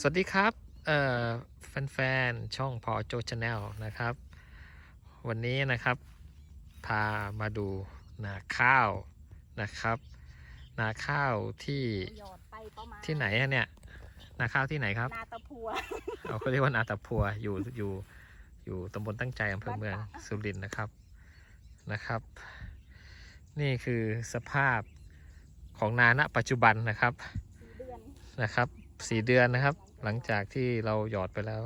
สวัสดีครับเอ่อแฟนๆ ช่องพอโจชาแนลนะครับ วันนี้นะครับ พามาดูนาข้าวนะครับ นาข้าวที่หยอดไปประมาณที่ไหนอะเนี่ย นาข้าวที่ไหนครับ นาตะพัวเอาเขาเรียกว่านาตะพัวอยู่อยู่อยู่ตำบลตั้งใจอำเภอเมืองบ้านป่าสุรินทร์นะครับนะครับ นี่คือสภาพของนาณปัจจุบันนะครับสี่เดือนนะครับสี่เดือนนะครับ หลังจากที่เราหยอดไปแล้ว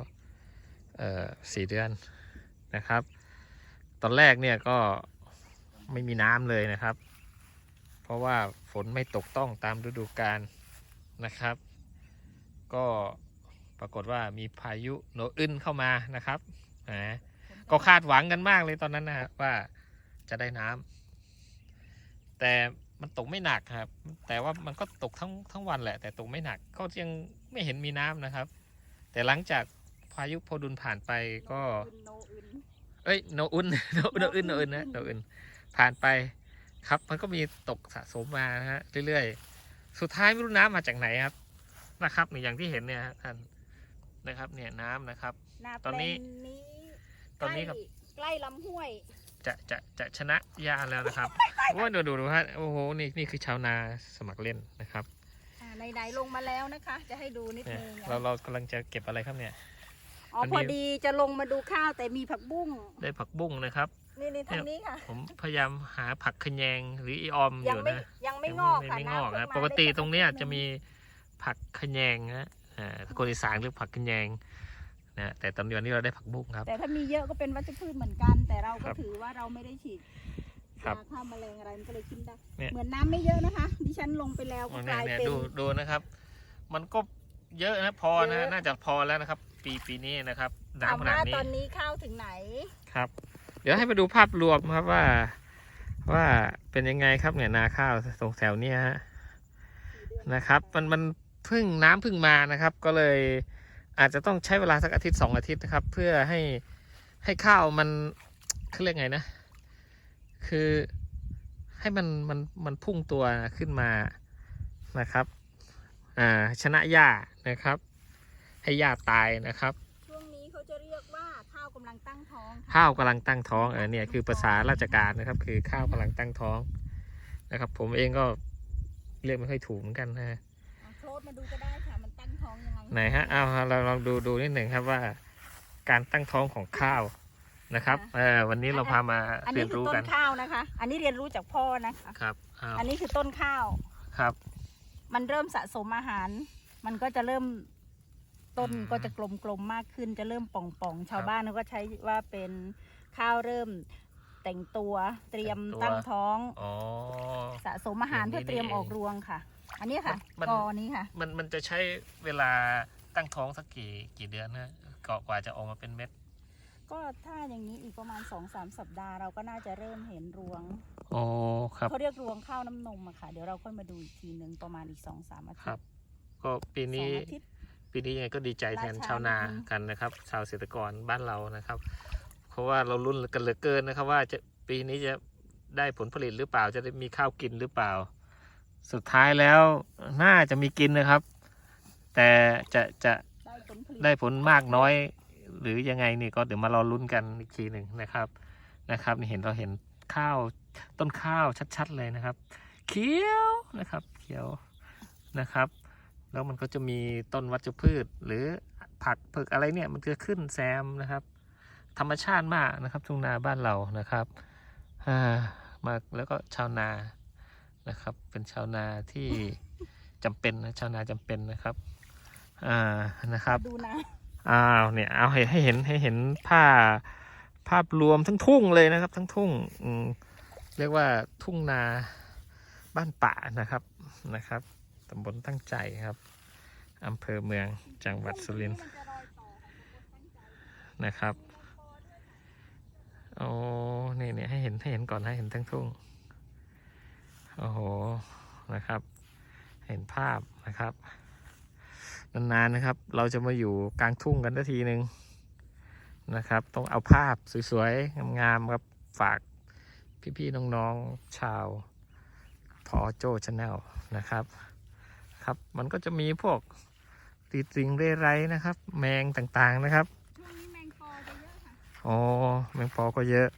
สี่เดือนนะครับ ตอนแรกเนี่ยก็ไม่มีน้ำเลยนะครับ เพราะว่าฝนไม่ตกต้องตามฤดูกาลนะครับ ก็ปรากฏว่ามีพายุโนอึนเข้ามานะครับนะก็คาดหวังกันมากเลยตอนนั้นนะว่าจะได้น้ำแต่ มันตกไม่หนักครับ แต่ว่ามันก็ตกทั้งทั้งวันแหละ แต่ตกไม่หนักก็ยังไม่เห็นมีน้ำนะครับ แต่หลังจากพายุโพดุลผ่านไปก็โนอึนเอ้ยโนอุนโนโนอึนโนอึนนะโนอึนผ่านไปครับ มันก็มีตกสะสมมานะฮะเรื่อยๆ สุดท้ายไม่รู้น้ำมาจากไหนครับนะครับนี่อย่างที่เห็นเนี่ยฮะท่านนะครับ เนี่ยน้ำนะครับนาตอนนี้แปลงนี้ ตอนนี้ครับใกล้ใกล้ลำห้วย จะจะจะชนะยาแล้วนะครับโอ้ยดูดูดูฮะโอ้โหนี่นี่คือชาวนาสมัครเล่นนะครับอ่าไหนๆลงมาแล้วนะคะ จะให้ดูนิดเนี่ยนึงเราเรากำลังจะเก็บอะไรครับเนี่ยอ๋อมันมีพอดีจะลงมาดูข้าวแต่มีผักบุ้งได้ผักบุ้งนะครับนี่นี่ทางนี้ค่ะผมพยายามหาผักขะแยงหรืออีออมอยังยู่ไม่นะยังไม่งอกค่ะไม่งน้ำอกเพิ่นะมาปกติได้แค่ตรงเนี้ยอาทิตย์จะหมีงผักขะแยงนะอ่าคนอีสานเรียกผักขะแยง นะแต่ตอนนี้วันนี้เราได้ผักบุ้งครับ แต่ถ้ามีเยอะก็เป็นวัชพืชเหมือนกัน แต่เราคก็รับถือว่าเราไม่ได้ฉีดครับยาฆ่าแมลงอะไรมันก็เลยขึ้นได้เนี่ยเหมือนน้ำไม่เยอะนะคะดิฉันลงไปแล้วก็อ๋อกลายเนี่ยเป็นดูดูนะครับ มันก็เยอะนะพอนะเยอะน่าจะพอแล้วนะครับ ปีปีนี้นะครับถามน้ำขนาดว่านี้ตอนนี้ข้าวถึงไหนครับ เดี๋ยวให้ไปดูภาพรวมครับว่า ว่าเป็นยังไงครับเนี่ยนาข้าวตรงแถวเนี้ยฮะนะครับ มันมันเพิ่งน้ำเพิ่งมานะครับ ก็เลย อาจจะต้องใช้เวลาสักอาทิตย์สองอาทิตย์นะครับ เพื่อให้ให้ข้าวมันเขาเรียกไงนะ คือให้มันมันมันพุ่งตัวขึ้นมานะครับอ่าชนะหญ้านะครับ ให้หญ้าตายนะครับช่วงนี้เขาจะเรียกว่าข้าวกำลังตั้งท้องค่ะข้าวกำลังตั้งท้องเออเนี่ยคือภาษาราชการนะครับ คือข้าวกำลังตั้งท้องนะครับ ผมเองก็เรียกไม่ค่อยถูกเหมือนกันนะฮะอะโคลดมาดูก็ได้ ไงไหนฮะ เอาเราลองดูดูนิดหนึ่งครับว่า การตั้งท้องของข้าวนะครับเออวันนี้เราพามาอันเรีนี้ยนคือรู้ต้กันนข้าวนะคะ อันนี้เรียนรู้จากพ่อนะคะ ครับเอาอันนี้คือต้นข้าว ครับ มันเริ่มสะสมอาหาร มันก็จะเริ่มต้นก็จะกลมๆมากขึ้น จะเริ่มป่องๆ ชาวบ้านเขาก็ใช้ว่าเป็นข้าวเริ่มแต่งตัวเตรียมตั้งท้อง อ๋อ สะสมอาหารอย่างนี้เพื่อเตรียมนี่เองออกรวงค่ะ อันนี้ค่ะมัน กอนี้ค่ะ มันมันจะใช้เวลาตั้งท้องสักกี่กี่เดือนนะก็กว่าจะออกมาเป็นเม็ดก็ถ้าอย่างนี้อีกประมาณสองสามสัปดาห์เราก็น่าจะเริ่มเห็นรวงอ๋อครับเขาเรียกรวงข้าวน้ำนมอะค่ะ เดี๋ยวเราค่อยมาดูอีกทีหนึ่งประมาณอีกสองสามอาทิครัตบ ย์ก็ปีสอนี้งอาทิตย์ ปีนี้ยังไงก็ดีใจแทนราชาชาวนานิดนึงกันนะครับ ชาวเกษตรกรบ้านเรานะครับ เพราะว่าเราลุ้นกันเหลือเกินนะครับ ว่าจะปีนี้จะได้ผลผลิตหรือเปล่าจะได้มีข้าวกินหรือเปล่า สุดท้ายแล้วน่าจะมีกินนะครับ แต่จะจะได้ผลผลิตได้ผลมากน้อย หรือยังไงนี่ก็เดี๋ยวมารอลุ้นกันอีกทีหนึ่งนะครับนะครับนี่เห็นเราเห็นข้าวต้นข้าวชัด ๆ เลยนะครับ เขียวนะครับ เขียวนะครับ แล้วมันก็จะมีต้นวัชพืช หรือผักเผือกอะไรเนี่ยมันจะขึ้นแซมนะครับ ธรรมชาติมากนะครับทุ่งนาบ้านเรานะครับอ่ามาแล้วก็ชาวนา นะครับ เป็นชาวนาที่จำเป็นนะชาวนาจำเป็นนะครับ อ่านะครับดูนะอ้าวเนี่ยเอาให้ให้เห็นให้เห็นผ้าภาพรวมทั้งทุ่งเลยนะครับ ทั้งทุ่งอืมเรียกว่าทุ่งนาบ้านป่านะครับนะครับตำบลตั้งใจครับอำเภอเมืองจังหวัดสุรินทร์มันจะรอยต่อค่ะตั้งใจนะครับโอ้นี่เนี่ยให้เห็นให้เห็นก่อนให้เห็นทั้งทุ่ง โอ้โหนะครับ เห็นภาพนะครับ นานๆนะครับ เราจะมาอยู่กลางทุ่งกันทันทีหนึ่งนะครับ ต้องเอาภาพสวยๆงามๆครับฝากพี่ๆน้องๆชาวพอโจชาแนลนะครับครับ มันก็จะมีพวกตีตริงเรไรนะครับ แมงต่างๆนะครับช่วงนี้แมงปอจะเยอะค่ะอ๋อแมงปอก็เยอะ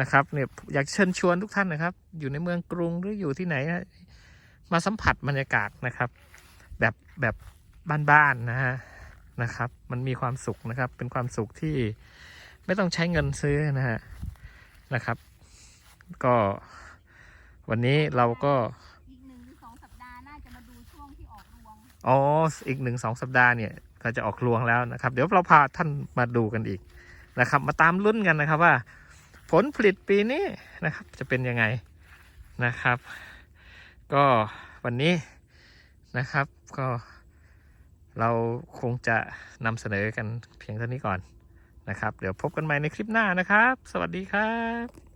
นะครับเนี่ยอยากเชิญชวนทุกท่านนะครับ อยู่ในเมืองกรุงหรืออยู่ที่ไหนนะมาสัมผัสบรรยากาศนะครับ แบบแบบบ้านๆนะฮะนะครับ มันมีความสุขนะครับ เป็นความสุขที่ไม่ต้องใช้เงินซื้อนะฮะนะครับ ก็วันนี้เราก็อีกหนึ่งหรือสองสัปดาห์น่าจะมาดูช่วงที่ออกรวงอ๋ออีกหนึ่งสองสัปดาห์เนี่ยก็จะออกรวงแล้วนะครับ เดี๋ยวเราพาท่านมาดูกันอีกนะครับ มาตามลุ้นกันนะครับว่า ผลผลิตปีนี้นะครับ จะเป็นยังไงนะครับ ก็วันนี้นะครับก็เราคงจะนำเสนอกันเพียงเท่านี้ก่อนนะครับ เดี๋ยวพบกันใหม่ในคลิปหน้านะครับ สวัสดีครับ